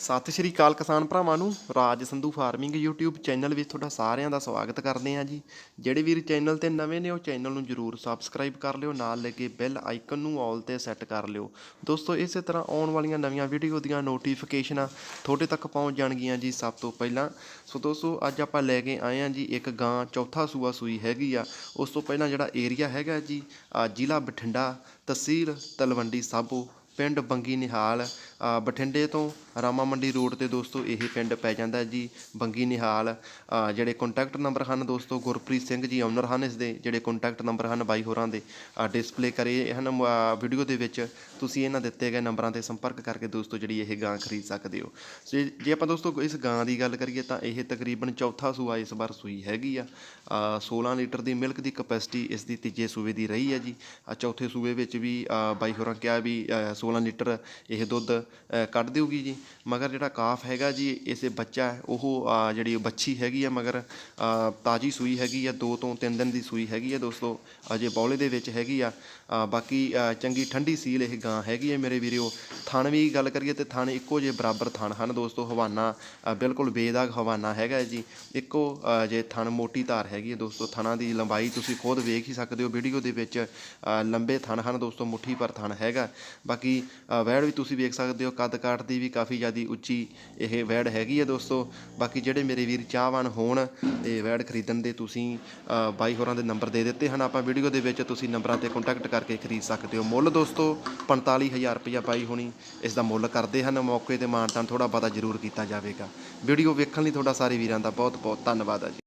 ਸਤਿ ਸ਼੍ਰੀ ਅਕਾਲ ਕਿਸਾਨ ਭਰਾਵਾਂ ਨੂੰ, Raj Sandhu farming YouTube channel ਵਿੱਚ ਤੁਹਾਡਾ ਸਾਰਿਆਂ ਦਾ ਸਵਾਗਤ ਕਰਦੇ ਹਾਂ ਜੀ। ਜਿਹੜੇ ਵੀਰ ਚੈਨਲ ਤੇ ਨਵੇਂ ਨੇ, ਉਹ ਚੈਨਲ ਨੂੰ ਜਰੂਰ ਸਬਸਕ੍ਰਾਈਬ ਕਰ ਲਿਓ, ਨਾਲ ਲੱਗੇ ਬੈਲ ਆਈਕਨ ਨੂੰ ਆਲ ਤੇ ਸੈੱਟ ਕਰ ਲਿਓ। ਦੋਸਤੋ, ਇਸੇ ਤਰ੍ਹਾਂ ਆਉਣ ਵਾਲੀਆਂ ਨਵੀਆਂ ਵੀਡੀਓ ਦੀਆਂ ਨੋਟੀਫਿਕੇਸ਼ਨਾਂ ਤੁਹਾਡੇ ਤੱਕ ਪਹੁੰਚ ਜਾਣਗੀਆਂ ਜੀ ਸਭ ਤੋਂ ਪਹਿਲਾਂ। ਸੋ ਦੋਸਤੋ, ਅੱਜ ਆਪਾਂ ਲੈ ਕੇ ਆਏ ਹਾਂ ਜੀ ਇੱਕ ਗਾਂ, ਚੌਥਾ ਸੂਆ ਸੂਈ ਹੈਗੀ ਆ। ਉਸ ਤੋਂ ਪਹਿਲਾਂ ਜਿਹੜਾ ਏਰੀਆ ਹੈਗਾ ਜੀ ਜ਼ਿਲ੍ਹਾ ਬਠਿੰਡਾ ਤਹਿਸੀਲ ਤਲਵੰਡੀ ਸਾਬੋ। ਪਿੰਡ ਬੰਗੀ ਨਿਹਾਲ ਬਠਿੰਡੇ ਤੋਂ ਰਾਮਾ ਮੰਡੀ ਰੋਡ ਤੇ ਦੋਸਤੋ ਇਹ ਪਿੰਡ ਪੈ ਜਾਂਦਾ ਜੀ ਬੰਗੀ ਨਿਹਾਲ। ਜਿਹੜੇ ਕੰਟੈਕਟ ਨੰਬਰ ਹਨ ਦੋਸਤੋ ਗੁਰਪ੍ਰੀਤ ਸਿੰਘ ਜੀ ਓਨਰ ਹਨ ਇਸ ਦੇ ਜਿਹੜੇ ਕੰਟੈਕਟ ਨੰਬਰ ਹਨ ਬਾਈ ਹੋਰਾਂ ਦੇ। ਡਿਸਪਲੇ ਕਰੇ ਹਨ ਵੀਡੀਓ ਦੇ ਵਿੱਚ ਤੁਸੀਂ ਇਹਨਾਂ ਦਿੱਤੇ ਗਏ ਨੰਬਰਾਂ ਤੇ ਸੰਪਰਕ ਕਰਕੇ ਦੋਸਤੋ ਜਿਹੜੀ ਇਹ ਗਾਂ ਖਰੀਦ ਸਕਦੇ ਹੋ। ਸੋ ਜੇ- ਜੇ ਆਪਾਂ ਦੋਸਤੋ ਇਸ ਗਾਂ ਦੀ ਗੱਲ ਕਰੀਏ ਤਾਂ ਇਹ ਤਕਰੀਬਨ ਚੌਥਾ ਸੂਆ ਇਸ ਵਾਰ ਸੂਈ ਹੈਗੀ ਆ। ਅ, 16 ਲੀਟਰ ਦੀ ਮਿਲਕ ਦੀ ਕਪੈਸਿਟੀ ਇਸ ਦੀ ਤੀਜੇ ਸੂਏ ਦੀ ਰਹੀ ਹੈ ਜੀ। ਚੌਥੇ ਸੂਏ ਵਿੱਚ ਵੀ ਬਾਈ ਹੋਰਾਂ ਕਿਹਾ ਵੀ 16 ਲੀਟਰ ਇਹ ਦੁੱਧ ਕੱਢ ਦੇਊਗੀ ਜੀ। ਮਗਰ ਜਿਹੜਾ ਕਾਫ ਹੈਗਾ ਜੀ, ਇਸੇ ਬੱਚਾ, ਉਹ ਜਿਹੜੀ ਬੱਚੀ ਹੈਗੀ ਆ, ਮਗਰ ਤਾਜੀ ਸੂਈ ਹੈਗੀ ਆ 2 ਤੋਂ 3 ਦਿਨ ਦੀ ਸੂਈ ਹੈਗੀ ਆ ਦੋਸਤੋ, ਅਜੇ ਬੌਲੇ ਦੇ ਵਿੱਚ ਹੈਗੀ ਆ। ਬਾਕੀ ਚੰਗੀ ਠੰਡੀ ਸੀਲ ਇਹ ਗਾਂ ਹੈਗੀ ਹੈ ਮੇਰੇ ਵੀਰਿਓ। ਥਣ ਵੀ ਗੱਲ ਕਰੀਏ ਤੇ ਥਣ ਇੱਕੋ ਜਿਹੇ ਬਰਾਬਰ ਥਣ ਹਨ ਦੋਸਤੋ, ਹਵਾਨਾ ਬਿਲਕੁਲ ਬੇਦਾਗ ਹਵਾਨਾ ਹੈਗਾ ਜੀ। ਇੱਕੋ ਜੇ ਥਣ ਮੋਟੀ ਧਾਰ ਹੈਗੀ ਹੈ ਦੋਸਤੋ, ਥਣਾ ਦੀ ਲੰਬਾਈ ਤੁਸੀਂ ਖੁਦ ਵੇਖ ਹੀ ਸਕਦੇ ਹੋ ਵੀਡੀਓ ਦੇ ਵਿੱਚ ਲੰਬੇ ਥਣ ਹਨ ਦੋਸਤੋ, ਮੁੱਠੀ ਪਰ ਥਣ ਹੈਗਾ। ਬਾਕੀ ਅ, ਵੈੜ ਵੀ ਤੁਸੀਂ ਵੇਖ ਸਕਦੇ ਹੋ ਕੱਦ ਕਾਠ ਦੀ ਵੀ ਕਾਫੀ ਜ਼ਿਆਦੀ ਉੱਚੀ ਇਹ ਵੈੜ ਹੈਗੀ ਹੈ ਦੋਸਤੋ। ਬਾਕੀ ਜਿਹੜੇ ਮੇਰੇ ਵੀਰ ਚਾਹਵਾਨ ਹੋਣ ਤੇ ਵੈੜ ਖਰੀਦਣ ਦੇ ਤੁਸੀਂ ਬਾਈ ਹੋਰਾਂ ਦੇ ਨੰਬਰ ਦੇ ਦਿੱਤੇ ਹਨ। ਆਪਾਂ ਵੀਡੀਓ ਦੇ ਵਿੱਚ ਤੁਸੀਂ ਨੰਬਰਾਂ ਤੇ ਕੰਟੈਕਟ ਕਰਕੇ ਖਰੀਦ ਸਕਦੇ ਹੋ। ਮੁੱਲ ਦੋਸਤੋ 45000 ਰੁਪਇਆ ਬਾਈ ਹੋਣੀ ਇਸ ਦਾ ਮੁੱਲ ਕਰਦੇ ਹਨ। ਮੌਕੇ ਤੇ ਮਾਨਤਾਨ ਥੋੜਾ ਬਹੁਤਾ ਜ਼ਰੂਰ ਕੀਤਾ ਜਾਵੇਗਾ। ਵੀਡੀਓ ਵੇਖਣ ਲਈ ਤੁਹਾਡਾ ਸਾਰੇ ਵੀਰਾਂ ਦਾ ਬਹੁਤ ਬਹੁਤ ਧੰਨਵਾਦ ਹੈ ਜੀ।